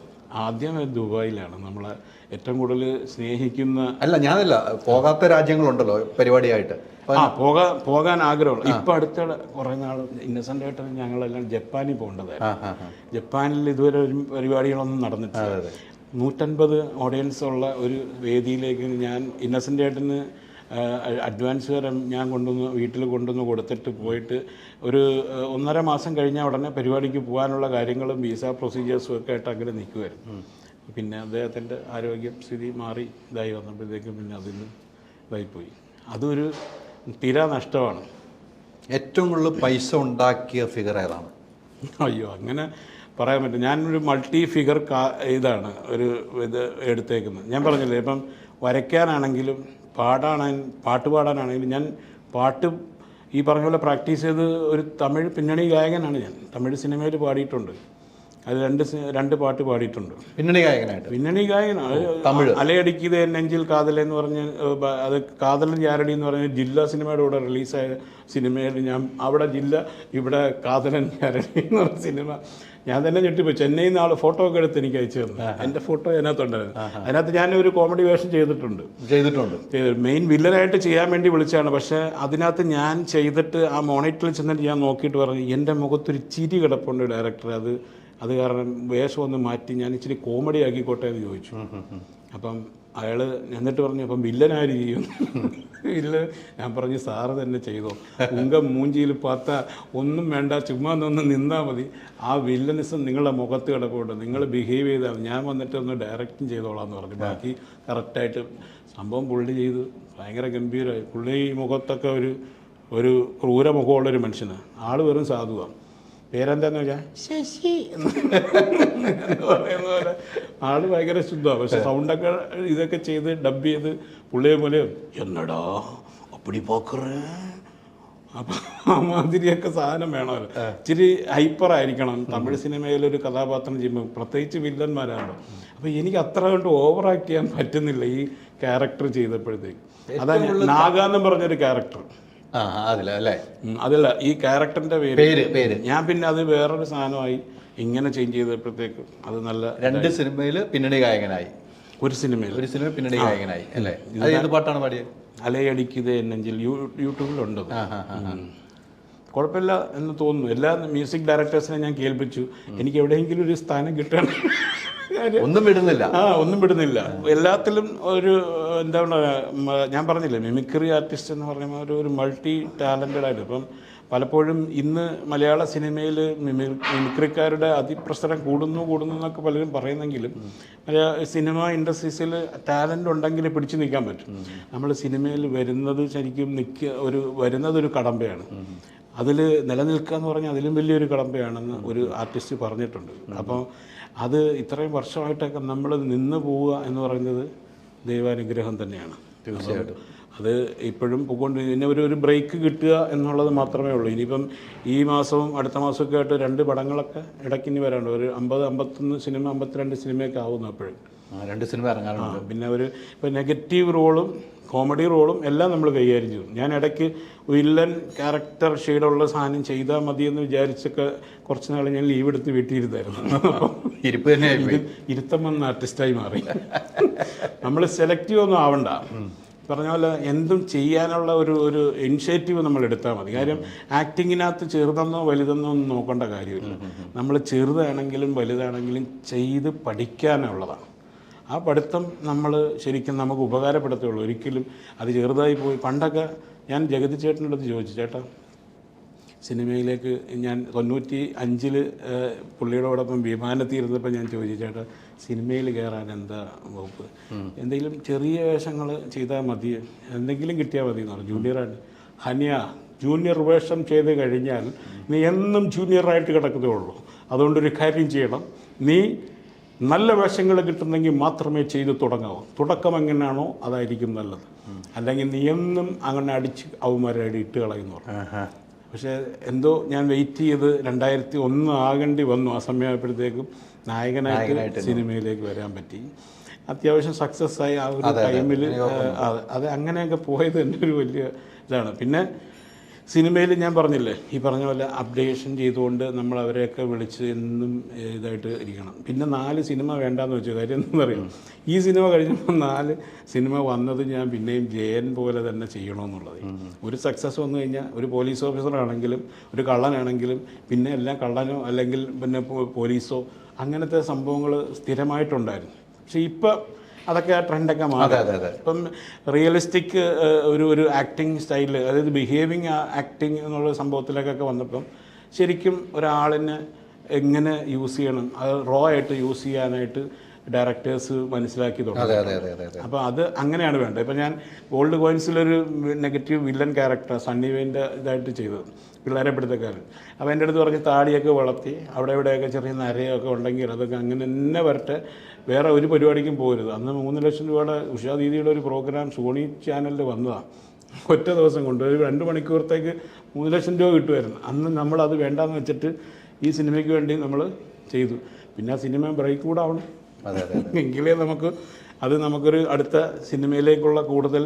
ആദ്യം ദുബായിലാണ്. നമ്മളെ ഏറ്റവും കൂടുതൽ സ്നേഹിക്കുന്ന അല്ല ഞാനല്ല. പോകാത്ത രാജ്യങ്ങളുണ്ടല്ലോ പരിപാടിയായിട്ട്. ആ പോകാൻ പോകാൻ ആഗ്രഹമുള്ള ഇപ്പൊ അടുത്ത കുറെ നാൾ ഇന്നസെന്റ് ആയിട്ട് ഞങ്ങളെല്ലാം ജപ്പാനിൽ പോകേണ്ടതായിരുന്നു. ജപ്പാനിൽ ഇതുവരെ ഒരു പരിപാടികളൊന്നും നടന്നിട്ടില്ല. നൂറ്റൻപത് ഓഡിയൻസ് ഉള്ള ഒരു വേദിയിലേക്ക് ഞാൻ ഇന്നസെന്റ് ആയിട്ടിന്ന് അഡ്വാൻസ് വരെ ഞാൻ കൊണ്ടുവന്ന് വീട്ടിൽ കൊണ്ടുവന്ന് കൊടുത്തിട്ട് പോയിട്ട് ഒരു ഒന്നര മാസം കഴിഞ്ഞ ഉടനെ പരിപാടിക്ക് പോകാനുള്ള കാര്യങ്ങളും വിസ പ്രൊസീജിയേഴ്സും ഒക്കെ ആയിട്ട് അങ്ങനെ നിൽക്കുമായിരുന്നു പിന്നെ അദ്ദേഹത്തിന്റെ ആരോഗ്യം സ്ഥിതി മാറി ഇതായി വന്നപ്പോഴത്തേക്കും പിന്നെ അതിൽ നിന്ന് ഇതായിപ്പോയി. അതൊരു തീരാ നഷ്ടമാണ്. ഏറ്റവും കൂടുതൽ പൈസ ഉണ്ടാക്കിയ ഫിഗർ ഏതാണ്? അയ്യോ അങ്ങനെ പറയാൻ പറ്റും. ഞാനൊരു മൾട്ടി ഫിഗർ കാ ഇതാണ് ഒരു ഇത് എടുത്തേക്കുന്നത്. ഞാൻ പറഞ്ഞില്ലേ ഇപ്പം വരയ്ക്കാനാണെങ്കിലും പാടാണെങ്കിൽ പാട്ട് പാടാനാണെങ്കിലും ഞാൻ പാട്ട് ഈ പറഞ്ഞ പോലെ പ്രാക്ടീസ് ചെയ്ത് ഒരു തമിഴ് പിന്നണി ഗായകനാണ് ഞാൻ. തമിഴ് സിനിമയിൽ പാടിയിട്ടുണ്ട്. അത് രണ്ട് രണ്ട് പാട്ട് പാടിയിട്ടുണ്ട്. പിന്നണി ഗായകനായിട്ട്. പിന്നണി ഗായകനാണ് തമിഴ്. അലയടിക്കുന്നത് നെഞ്ചിൽ കാതൽ എന്ന് പറഞ്ഞ് അത് കാതലും യാരടി എന്ന് പറഞ്ഞ ജില്ലാ സിനിമയുടെ കൂടെ റിലീസായ സിനിമയിൽ ഞാൻ അവിടെ ജില്ല ഇവിടെ കാതലൻ യാരടി എന്ന് പറഞ്ഞ സിനിമ ഞാൻ തന്നെ ഞെട്ടിപ്പോയി. ചെന്നൈയിൽ നിന്ന് ആൾ ഫോട്ടോ ഒക്കെ എടുത്ത് എനിക്ക് അയച്ചു തന്നു. എന്റെ ഫോട്ടോ അതിനകത്തുണ്ടായിരുന്നു. അതിനകത്ത് ഞാൻ ഒരു കോമഡി വേഷം ചെയ്തിട്ടുണ്ട്. ചെയ്തിട്ടുണ്ട്. മെയിൻ വില്ലനായിട്ട് ചെയ്യാൻ വേണ്ടി വിളിച്ചാണ് പക്ഷെ അതിനകത്ത് ഞാൻ ചെയ്തിട്ട് ആ മോണിറ്ററിൽ ചെന്നിട്ട് ഞാൻ നോക്കിയിട്ട് പറഞ്ഞു എന്റെ മുഖത്തൊരു ചിരി കിടപ്പുണ്ട് ഡയറക്ടർ അത് അത് കാരണം വേഷം ഒന്ന് മാറ്റി ഞാൻ ഇച്ചിരി കോമഡി ആക്കിക്കോട്ടെ എന്ന് ചോദിച്ചു. അപ്പം അയാൾ എന്നിട്ട് പറഞ്ഞു അപ്പം വില്ലനായിരിക്കും ഇല്ല ഞാൻ പറഞ്ഞു സാറ് തന്നെ ചെയ്തോ. ഉങ്ക മൂഞ്ചിയിൽ പാത്ത ഒന്നും വേണ്ട ചുമ്മാ ഒന്ന് നിന്നാൽ മതി. ആ വില്ലനിസം നിങ്ങളുടെ മുഖത്ത് കിടപ്പുണ്ട്. നിങ്ങൾ ബിഹേവ് ചെയ്താൽ ഞാൻ വന്നിട്ട് ഒന്ന് ഡയറക്റ്റും ചെയ്തോളാം എന്ന് പറഞ്ഞു ബാക്കി കറക്റ്റായിട്ട് സംഭവം പുള്ളി ചെയ്ത് ഭയങ്കര ഗംഭീരമായി. പുള്ളി ഈ മുഖത്തൊക്കെ ഒരു ഒരു ക്രൂരമുഖമുള്ളൊരു മനുഷ്യനാണ് ആൾ വെറും സാധുവാണ് പേരെന്താന്ന് വെച്ചാൽ ശശി. പറയുന്ന പോലെ ആൾ ഭയങ്കര ശുദ്ധമാണ് പക്ഷെ സൗണ്ടൊക്കെ ഇതൊക്കെ ചെയ്ത് ഡബ് ചെയ്ത് പുള്ളിയെ പോലെ എന്നടാ അപ്പടി പോക്കറേ. അപ്പൊ ആ മാതിരിയൊക്കെ സാധനം വേണമല്ലോ. ഇച്ചിരി ഹൈപ്പർ ആയിരിക്കണം. തമിഴ് സിനിമയിൽ ഒരു കഥാപാത്രം ചെയ്യുമ്പോൾ പ്രത്യേകിച്ച് വില്ലന്മാരാണല്ലോ. അപ്പൊ എനിക്ക് അത്ര കണ്ട് ഓവർ ആക്ട് ചെയ്യാൻ പറ്റുന്നില്ല ഈ ക്യാരക്ടർ ചെയ്തപ്പോഴത്തേക്ക്. അതാ നാഗാന്നും നാഗ എന്ന് പറഞ്ഞൊരു ക്യാരക്ടർ ആ അതില്ല ഈ ക്യാരക്ടറിന്റെ പേര് പേര് ഞാൻ പിന്നെ അത് വേറൊരു സാധനമായി ഇങ്ങനെ ചേഞ്ച് ചെയ്തപ്പോഴത്തേക്ക് അത് നല്ല രണ്ട് സിനിമയിൽ പിന്നണി ഗായകനായി. ഒരു സിനിമയിൽ ഒരു സിനിമ പിന്നണി ഗായകനായി അല്ലേ? അത് ഏത് പാട്ടാണ് പാടിയത്? അലയടിക്കുന്നത് എന്നെങ്കിൽ യൂട്യൂബിൽ യൂട്യൂബിലുണ്ട്. കുഴപ്പമില്ല എന്ന് തോന്നുന്നു. എല്ലാ മ്യൂസിക് ഡയറക്ടേഴ്സിനെ ഞാൻ കേൾപ്പിച്ചു. എനിക്ക് എവിടെയെങ്കിലും ഒരു സ്ഥാനം കിട്ടണം. ഒന്നും വിടുന്നില്ല. ആ ഒന്നും വിടുന്നില്ല. എല്ലാത്തിലും ഒരു എന്താ പറയുക ഞാൻ പറഞ്ഞില്ലേ മിമിക്രി ആർട്ടിസ്റ്റ് എന്ന് പറയുമ്പോൾ ഒരു ഒരു മൾട്ടി ടാലന്റഡ് ആയിട്ട്. ഇപ്പം പലപ്പോഴും ഇന്ന് മലയാള സിനിമയിൽ മിമി മിമിക്രിക്കാരുടെ അതിപ്രസരം കൂടുന്നു കൂടുന്നു എന്നൊക്കെ പലരും പറയുന്നെങ്കിലും മലയാള സിനിമ ഇൻഡസ്ട്രീസിൽ ടാലന്റ് ഉണ്ടെങ്കിൽ പിടിച്ചു നിൽക്കാൻ പറ്റും. നമ്മൾ സിനിമയിൽ വരുന്നത് ശരിക്കും നിൽക്കുക ഒരു വരുന്നത് ഒരു കടമ്പയാണ്. അതിൽ നിലനിൽക്കുക എന്ന് പറഞ്ഞാൽ അതിലും വലിയൊരു കടമ്പയാണെന്ന് ഒരു ആർട്ടിസ്റ്റ് പറഞ്ഞിട്ടുണ്ട്. അപ്പോൾ അത് ഇത്രയും വർഷമായിട്ടൊക്കെ നമ്മൾ നിന്ന് പോവുക എന്ന് പറയുന്നത് ദൈവാനുഗ്രഹം തന്നെയാണ്. തീർച്ചയായിട്ടും. അത് ഇപ്പോഴും പോയിക്കൊണ്ട് പിന്നെ ഒരു ഒരു ബ്രേക്ക് കിട്ടുക എന്നുള്ളത് മാത്രമേ ഉള്ളൂ. ഇനിയിപ്പം ഈ മാസവും അടുത്ത മാസമൊക്കെ ആയിട്ട് രണ്ട് പടങ്ങളൊക്കെ ഇടയ്ക്ക് ഇനി വരാനുണ്ട്. ഒരു അമ്പത് അമ്പത്തൊന്ന് സിനിമ അമ്പത്തിരണ്ട് സിനിമയൊക്കെ ആവുന്നു അപ്പോഴും. ആ, രണ്ട് സിനിമ ഇറങ്ങാറുണ്ട്. പിന്നെ ഒരു ഇപ്പോൾ നെഗറ്റീവ് റോളും കോമഡി റോളും എല്ലാം നമ്മൾ കൈകാര്യം ചെയ്തു. ഞാൻ ഇടയ്ക്ക് വില്ലൻ ക്യാരക്ടർ ഷെയ്ഡുള്ള സാധനം ചെയ്താൽ മതിയെന്ന് വിചാരിച്ചൊക്കെ കുറച്ച് നാൾ ഞാൻ ലീവ് എടുത്ത് വീട്ടിലിരുന്നായിരുന്നു. അപ്പം ഇരിപ്പ് തന്നെ. ഇരുത്തം വന്ന ആർട്ടിസ്റ്റായി മാറി. നമ്മൾ സെലക്റ്റീവ് ഒന്നും ആവണ്ട. പറഞ്ഞ പോലെ എന്തും ചെയ്യാനുള്ള ഒരു ഒരു ഇനിഷ്യേറ്റീവ് നമ്മൾ എടുത്താൽ മതി. കാര്യം ആക്ടിങ്ങിനകത്ത് ചെറുതെന്നോ വലുതെന്നോ ഒന്നും നോക്കേണ്ട കാര്യമില്ല. നമ്മൾ ചെറുതാണെങ്കിലും വലുതാണെങ്കിലും ചെയ്ത് പഠിക്കാനുള്ളതാണ്. ആ പഠിത്തം നമ്മൾ ശരിക്കും നമുക്ക് ഉപകാരപ്പെടുത്തുള്ളൂ ഒരിക്കലും അത് ചെറുതായി പോയി. പണ്ടൊക്കെ ഞാൻ ജഗതി ചേട്ടനടുത്ത് ചോദിച്ചു ചേട്ടാ സിനിമയിലേക്ക് ഞാൻ തൊണ്ണൂറ്റി അഞ്ചിൽ പുള്ളിയോടൊപ്പം വിമാനത്തിൽ ഇരുന്നപ്പോൾ ഞാൻ ചോദിച്ചു ചേട്ടാ സിനിമയിൽ കയറാൻ എന്താ വകുപ്പ്? എന്തെങ്കിലും ചെറിയ വേഷങ്ങൾ ചെയ്താൽ മതി എന്തെങ്കിലും കിട്ടിയാൽ മതി എന്നാണ് ജൂനിയറാണ്. ഹനിയ ജൂനിയർ വേഷം ചെയ്ത് കഴിഞ്ഞാൽ നീ എന്നും ജൂനിയറായിട്ട് കിടക്കത്തേ ഉള്ളൂ. അതുകൊണ്ടൊരു കാര്യം ചെയ്യണം. നീ നല്ല വേഷങ്ങൾ കിട്ടുന്നെങ്കിൽ മാത്രമേ ചെയ്ത് തുടങ്ങാവൂ. തുടക്കം എങ്ങനെയാണോ അതായിരിക്കും നല്ലത്. അല്ലെങ്കിൽ നീ എന്നും അങ്ങനെ അടിച്ച് അവന്മാരെ ഇട്ട് കളയുന്നു. പക്ഷേ എന്തോ ഞാൻ വെയിറ്റ് ചെയ്ത് രണ്ടായിരത്തി ഒന്ന് ആകേണ്ടി വന്നു. ആ സമയമായപ്പോഴത്തേക്കും നായകനായിട്ട് സിനിമയിലേക്ക് വരാൻ പറ്റി. അത്യാവശ്യം സക്സസ് ആയി ആ ഒരു ടൈമിൽ അത്. അങ്ങനെയൊക്കെ പോയത് എന്റെ ഒരു വലിയ ഇതാണ്. പിന്നെ സിനിമയിൽ ഞാൻ പറഞ്ഞില്ലേ ഈ പറഞ്ഞ പോലെ അപ്ഡേഷൻ ചെയ്തുകൊണ്ട് നമ്മൾ അവരെയൊക്കെ വിളിച്ച് എന്നും ഇതായിട്ട് ഇരിക്കണം. പിന്നെ നാല് സിനിമ വേണ്ടാന്ന് വെച്ചു കാര്യം എന്താണെന്ന് അറിയാം? ഈ സിനിമ കഴിഞ്ഞപ്പോൾ നാല് സിനിമ വന്നത് ഞാൻ പിന്നെയും ജയൻ പോലെ തന്നെ ചെയ്യണമെന്നുള്ളത് ഒരു സക്സസ് വന്നു കഴിഞ്ഞാൽ ഒരു പോലീസ് ഓഫീസറാണെങ്കിലും ഒരു കള്ളനാണെങ്കിലും പിന്നെ എല്ലാം കള്ളനോ അല്ലെങ്കിൽ പിന്നെ പോലീസോ അങ്ങനത്തെ സംഭവങ്ങൾ സ്ഥിരമായിട്ടുണ്ടായിരുന്നു. പക്ഷേ ഇപ്പം അതൊക്കെ ആ ട്രെൻഡൊക്കെ മാറി. ഇപ്പം റിയലിസ്റ്റിക് ഒരു ഒരു ആക്ടിങ് സ്റ്റൈൽ അതായത് ബിഹേവിങ് ആക്ടിങ് എന്നുള്ള സംഭവത്തിലേക്കൊക്കെ വന്നപ്പം ശരിക്കും ഒരാളിനെ എങ്ങനെ യൂസ് ചെയ്യണം അത് റോ ആയിട്ട് യൂസ് ചെയ്യാനായിട്ട് ഡയറക്ടേഴ്സ് മനസ്സിലാക്കി തുടങ്ങി അപ്പോൾ അത് അങ്ങനെയാണ് വേണ്ടത്. ഇപ്പം ഞാൻ ഗോൾഡ് കോയിൻസിലൊരു നെഗറ്റീവ് വില്ലൻ ക്യാരക്ടർ സണ്ണി വെയിന്റെ ഇതായിട്ട് ചെയ്തത് പിള്ളേരെ പിടുത്തക്കാരൻ. അപ്പോൾ എന്റെ അടുത്ത് പറഞ്ഞ് താടിയൊക്കെ വളർത്തി അവിടെ ഇവിടെയൊക്കെ ചെറിയ നരയൊക്കെ ഉണ്ടെങ്കിൽ അതൊക്കെ അങ്ങനെ തന്നെ വരട്ടെ വേറെ ഒരു പരിപാടിക്കും പോരുത് അന്ന് മൂന്ന് ലക്ഷം രൂപയുടെ ഉഷാ ദീദിയുടെ ഒരു പ്രോഗ്രാം സോണി ചാനലിൽ വന്നതാണ് ഒറ്റ ദിവസം കൊണ്ട് ഒരു രണ്ട് മണിക്കൂറത്തേക്ക് മൂന്ന് ലക്ഷം രൂപ കിട്ടുമായിരുന്നു അന്ന് നമ്മൾ അത് വേണ്ടാന്ന് വെച്ചിട്ട് ഈ സിനിമയ്ക്ക് വേണ്ടി നമ്മൾ ചെയ്തു. പിന്നെ ആ സിനിമ ബ്രേക്ക് കൂടെ ആവണം എങ്കിലേ നമുക്ക് അത് നമുക്കൊരു അടുത്ത സിനിമയിലേക്കുള്ള കൂടുതൽ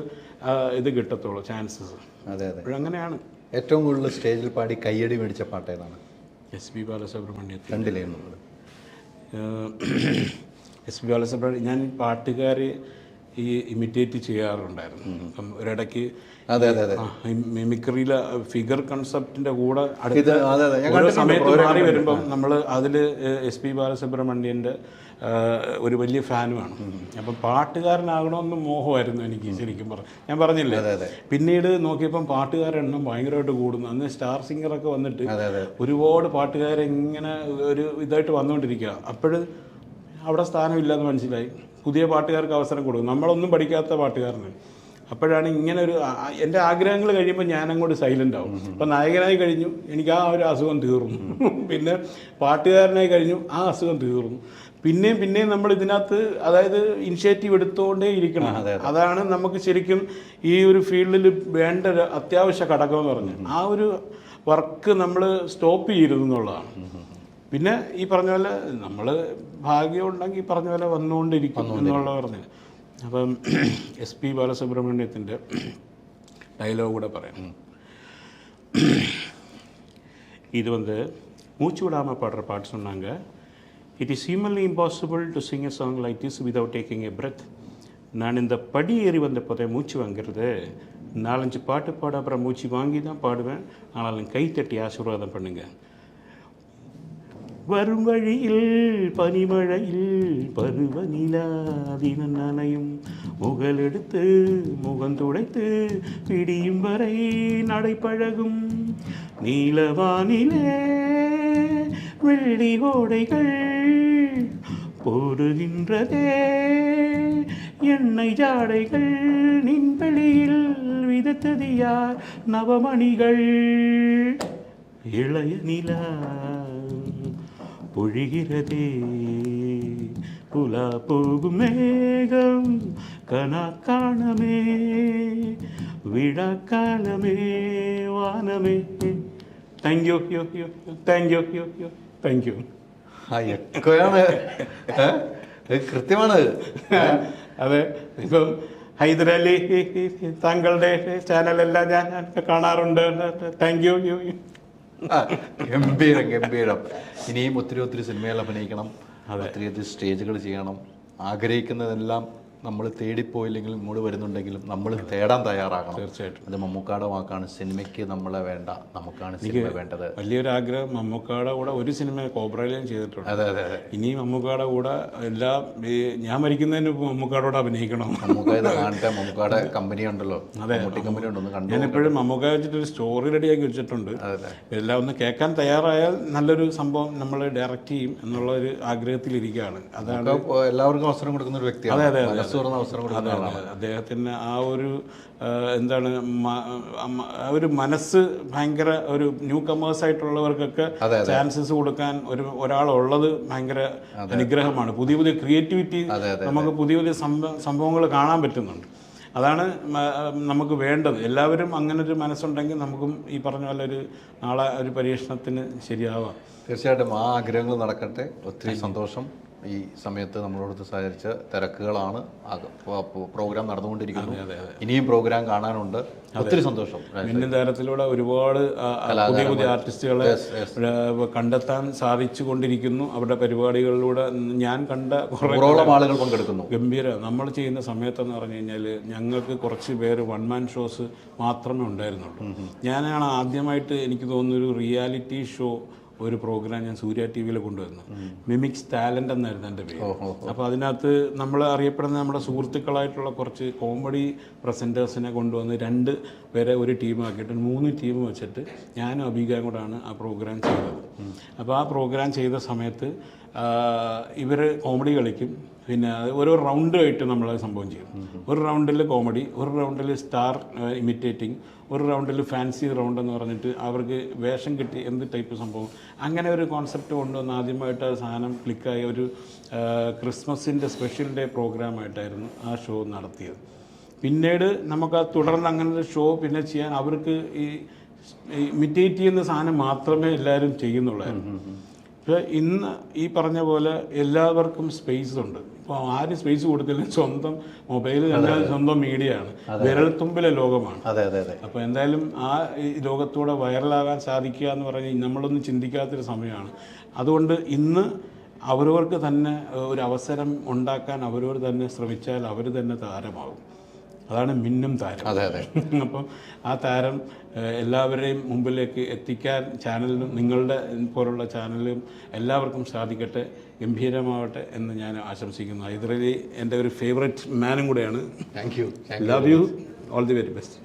ഇത് കിട്ടത്തുള്ളൂ ചാൻസസ് അതെ അതെ. അങ്ങനെയാണ് ഏറ്റവും കൂടുതൽ സ്റ്റേജിൽ പാടി കയ്യടി മേടിച്ച പാട്ട് ഏതാണ് എസ് പി ബാലസുബ്രഹ്മണ്യം നമ്മൾ എസ് പി ബാലസുബ്രഹ്മണ്യം ഞാൻ പാട്ടുകാർ ഈ ഇമിറ്റേറ്റ് ചെയ്യാറുണ്ടായിരുന്നു. അപ്പം ഒരിടയ്ക്ക് അതെ അതെ അതെ. മിമിക്രിയിലെ ഫിഗർ കൺസെപ്റ്റിന്റെ കൂടെ അടുത്ത സമയത്ത് മാറി വരുമ്പം നമ്മൾ അതിൽ എസ് പി ബാലസുബ്രഹ്മണ്യന്റെ ഒരു വലിയ ഫാനുമാണ് അപ്പം പാട്ടുകാരനാകണമെന്ന് മോഹമായിരുന്നു എനിക്ക് ശരിക്കും പറഞ്ഞു ഞാൻ പറഞ്ഞില്ലേ. പിന്നീട് നോക്കിയപ്പം പാട്ടുകാരുടെ എണ്ണം ഭയങ്കരമായിട്ട് കൂടുന്നു. അന്ന് സ്റ്റാർ സിംഗറൊക്കെ വന്നിട്ട് ഒരുപാട് പാട്ടുകാരെ ഇങ്ങനെ ഒരു ഇതായിട്ട് വന്നുകൊണ്ടിരിക്കുക അപ്പോഴ് അവിടെ സ്ഥാനമില്ലെന്ന് മനസ്സിലായി. പുതിയ പാട്ടുകാർക്ക് അവസരം കൊടുക്കും നമ്മളൊന്നും പഠിക്കാത്ത പാട്ടുകാരന്. അപ്പോഴാണ് ഇങ്ങനെ ഒരു എന്റെ ആഗ്രഹങ്ങൾ കഴിയുമ്പോൾ ഞാൻ അങ്ങോട്ട് സൈലന്റ് ആവും അപ്പം നായകനായി കഴിഞ്ഞു. എനിക്ക് ആ ഒരു അസുഖം തീർന്നു. പിന്നെ പാട്ടുകാരനായി കഴിഞ്ഞു. ആ അസുഖം തീർന്നു. പിന്നെയും പിന്നെയും നമ്മൾ ഇതിനകത്ത് അതായത് ഇനിഷ്യേറ്റീവ് എടുത്തുകൊണ്ടേ ഇരിക്കണം. അതാണ് നമുക്ക് ശരിക്കും ഈ ഒരു ഫീൽഡിൽ വേണ്ട ഒരു അത്യാവശ്യ ഘടകം എന്ന് പറഞ്ഞു ആ ഒരു വർക്ക് നമ്മൾ സ്റ്റോപ്പ് ചെയ്യരുത് എന്നുള്ളതാണ് പിന്നെ ഈ പറഞ്ഞ പോലെ നമ്മൾ ഭാഗ്യമുണ്ടെങ്കിൽ ഈ പറഞ്ഞ പോലെ വന്നുകൊണ്ടിരിക്കുന്നു എന്നുള്ള പറഞ്ഞു അപ്പം എസ് പി ബാലസുബ്രഹ്മണ്യത്തിൻ്റെ ഡയലോഗ് കൂടെ പറയാം இது வந்து மூச்சு விடாமல் பாடுற பாட்டு சொன்னாங்க it is humanly impossible to sing a song like this without taking a breath நான் இந்த படி ஏறி வந்த போதே மூச்சு வாங்கிறது நாலஞ்சு பாட்டு பாட அப்புறம் மூச்சு வாங்கி தான் பாடுவேன் ஆனாலும் கை தட்டி ஆசீர்வாதம் பண்ணுங்க வரும் வழியில் பனிமழையில் பருவ தினம் நனையும். முகலெடுத்து முகந்துடைத்து பிடியும் வரை நடைப்பழகும் நீலவானிலே வெள்ளி ஓடைகள் போடுகின்றதே எண்ணெய் ஜாடைகள் நின்வெளியில் விதத்தது யார்? நவமணிகள். இளைய நிலா பொழிகிறதே புலா போகும் மேகம் கனா காணமே விழா காலமே வானமே താങ്ക് യു യോ യോ താങ്ക് യു യോ യോ താങ്ക് യു ആ എക്കോയാണ് ഏ? ഇത് കൃത്യമാണ് അതെ ഇപ്പം ഹൈദരലി താങ്കളുടെ ചാനലെല്ലാം ഞാൻ കാണാറുണ്ട് താങ്ക് യു യു ആ, ഗംഭീരം ഗംഭീരം. ഇനിയും ഒത്തിരി ഒത്തിരി സിനിമകൾ അഭിനയിക്കണം. ഒത്തിരി ഒത്തിരി സ്റ്റേജുകൾ ചെയ്യണം. ആഗ്രഹിക്കുന്നതെല്ലാം നമ്മൾ തേടിപ്പോയില്ലെങ്കിലും ഇങ്ങോട്ട് വരുന്നുണ്ടെങ്കിലും നമ്മൾ തേടാൻ തയ്യാറാകണം. തീർച്ചയായിട്ടും. അത് മമ്മൂക്കാടെ വാക്കാണ്. സിനിമയ്ക്ക് നമ്മളെ വേണ്ട. നമുക്കാണ് സിനിമ വേണ്ടത്. വലിയൊരു ആഗ്രഹം മമ്മൂക്കാടെ കൂടെ ഒരു സിനിമ കോബ്രയിലും ചെയ്തിട്ടുണ്ട്. അതെ അതെ അതെ. ഇനി മമ്മൂക്കാടെ കൂടെ എല്ലാ ഞാൻ മരിക്കുന്നതിന് മുമ്പ് മമ്മൂക്കാടെ അഭിനയിക്കണം. മമ്മൂക്ക ഇത് കാണട്ടെ. മമ്മൂക്കാടെ കമ്പനി ഉണ്ടല്ലോ. അതെ. കമ്പനി ഉണ്ടോ കണ്ടു ഞാൻ എപ്പോഴും മമ്മൂക്കായ വെച്ചിട്ട് ഒരു സ്റ്റോറി റെഡിയാക്കി വെച്ചിട്ടുണ്ട്. അതെ എല്ലാം ഒന്ന് കേൾക്കാൻ തയ്യാറായാൽ നല്ലൊരു സംഭവം നമ്മൾ ഡയറക്റ്റ് ചെയ്യും എന്നുള്ള ഒരു ആഗ്രഹത്തിലിരിക്കുകയാണ്. അതാണ് എല്ലാവർക്കും അവസരം കൊടുക്കുന്ന ഒരു വ്യക്തിയാണ്. മനസ്സ് തുറന്ന അവസരം കൊടുക്കുന്നതാണ് അദ്ദേഹത്തിന് ആ ഒരു എന്താണ് ആ ഒരു മനസ്സ് ഭയങ്കര ഒരു ന്യൂ കമേഴ്സ് ആയിട്ടുള്ളവർക്കൊക്കെ ചാൻസസ് കൊടുക്കാൻ ഒരു ഒരാളുള്ളത് ഭയങ്കര അനുഗ്രഹമാണ്. പുതിയ പുതിയ ക്രിയേറ്റിവിറ്റി നമുക്ക് പുതിയ പുതിയ സംഭവങ്ങൾ കാണാൻ പറ്റുന്നുണ്ട്. അതാണ് നമുക്ക് വേണ്ടത്. എല്ലാവരും അങ്ങനെ ഒരു മനസ്സുണ്ടെങ്കിൽ നമുക്കും ഈ പറഞ്ഞ പോലെ ഒരു നാളെ ഒരു പരീക്ഷണത്തിന് ശരിയാവാം. തീർച്ചയായിട്ടും ആ ആഗ്രഹങ്ങൾ നടക്കട്ടെ. ഒത്തിരി സന്തോഷം. ഈ സമയത്ത് നമ്മളോട് സഹകരിച്ച തിരക്കുകളാണ് പ്രോഗ്രാം നടന്നുകൊണ്ടിരിക്കുന്നത് ഇനിയും പ്രോഗ്രാം കാണാനുണ്ട്. ഒത്തിരി സന്തോഷം മിന്നും താരത്തിലൂടെ ഒരുപാട് പുതിയ പുതിയ ആർട്ടിസ്റ്റുകളെ കണ്ടെത്താൻ സാധിച്ചു കൊണ്ടിരിക്കുന്നു അവരുടെ പരിപാടികളിലൂടെ ഞാൻ കണ്ട കുറേ ആളുകൾ പങ്കെടുക്കുന്നു. ഗംഭീര നമ്മൾ ചെയ്യുന്ന സമയത്തെന്ന് പറഞ്ഞു കഴിഞ്ഞാൽ ഞങ്ങൾക്ക് കുറച്ച് പേര് വൺ മാൻ ഷോസ് മാത്രമേ ഉണ്ടായിരുന്നുള്ളൂ. ഞാനാണ് ആദ്യമായിട്ട് എനിക്ക് തോന്നുന്നൊരു ഒരു റിയാലിറ്റി ഷോ ഒരു പ്രോഗ്രാം ഞാൻ സൂര്യ ടി വിയിൽ കൊണ്ടുവന്നു മിമിക്സ് ടാലന്റ് എന്നായിരുന്നു എന്റെ പേര്. അപ്പോൾ അതിനകത്ത് നമ്മൾ അറിയപ്പെടുന്ന നമ്മുടെ സുഹൃത്തുക്കളായിട്ടുള്ള കുറച്ച് കോമഡി പ്രസന്റേഴ്സിനെ കൊണ്ടുവന്ന് രണ്ട് പേരെ ഒരു ടീമാക്കിയിട്ട് മൂന്ന് ടീം വെച്ചിട്ട് ഞാനും അബീകയും കൂടാണ് ആ പ്രോഗ്രാം ചെയ്തത്. അപ്പോൾ ആ പ്രോഗ്രാം ചെയ്ത സമയത്ത് ഇവർ കോമഡി കളിക്കും. പിന്നെ ഓരോ റൗണ്ടായിട്ട് നമ്മൾ സംഭവം ചെയ്യും. ഒരു റൗണ്ടിൽ കോമഡി ഒരു റൗണ്ടിൽ സ്റ്റാർ ഇമിറ്റേറ്റിംഗ് ഒരു റൗണ്ടിൽ ഫാൻസി റൗണ്ട് എന്ന് പറഞ്ഞിട്ട് അവർക്ക് വേഷം കിട്ടി എന്ത് ടൈപ്പ് സംഭവം. അങ്ങനെ ഒരു കോൺസെപ്റ്റ് കൊണ്ടുവന്ന് ആദ്യമായിട്ട് ആ സാധനം ക്ലിക്കായ. ഒരു ക്രിസ്മസിന്റെ സ്പെഷ്യൽ ഡേ പ്രോഗ്രാമായിട്ടായിരുന്നു ആ ഷോ നടത്തിയത്. പിന്നീട് നമുക്ക് ആ തുടർന്ന് അങ്ങനെ ഒരു ഷോ പിന്നെ ചെയ്യാൻ അവർക്ക് ഈ ഇമിറ്റേറ്റ് ചെയ്യുന്ന സാധനം മാത്രമേ എല്ലാവരും ചെയ്യുന്നുള്ളായിരുന്നു. പക്ഷേ ഇന്ന് ഈ പറഞ്ഞ പോലെ എല്ലാവർക്കും സ്പേസ് ഉണ്ട്. ഇപ്പോൾ ആരും സ്പേസ് കൊടുത്തില്ലെങ്കിൽ സ്വന്തം മൊബൈൽ കണ്ടാൽ സ്വന്തം മീഡിയയാണ് ആണ്. വിരൽത്തുമ്പിലെ ലോകമാണ്. അതെ അതെ അതെ. അപ്പോൾ എന്തായാലും ആ ലോകത്തൂടെ വൈറലാകാൻ സാധിക്കുക എന്ന് പറഞ്ഞ് നമ്മളൊന്നും ചിന്തിക്കാത്തൊരു സമയമാണ്. അതുകൊണ്ട് ഇന്ന് അവരവർക്ക് തന്നെ ഒരു അവസരം ഉണ്ടാക്കാൻ അവരവർ തന്നെ ശ്രമിച്ചാൽ അവർ തന്നെ താരമാകും. അതാണ് മിന്നും താരം. അതെ അതെ. അപ്പം ആ താരം എല്ലാവരെയും മുമ്പിലേക്ക് എത്തിക്കാൻ ചാനലിനും നിങ്ങളുടെ പോലുള്ള ചാനലിലും എല്ലാവർക്കും സാധിക്കട്ടെ ഗംഭീരമാവട്ടെ എന്ന് ഞാൻ ആശംസിക്കുന്നു. ഹൈദരലി എന്റെ ഒരു ഫേവറേറ്റ് മാനും കൂടെയാണ്. Thank you love you all the very best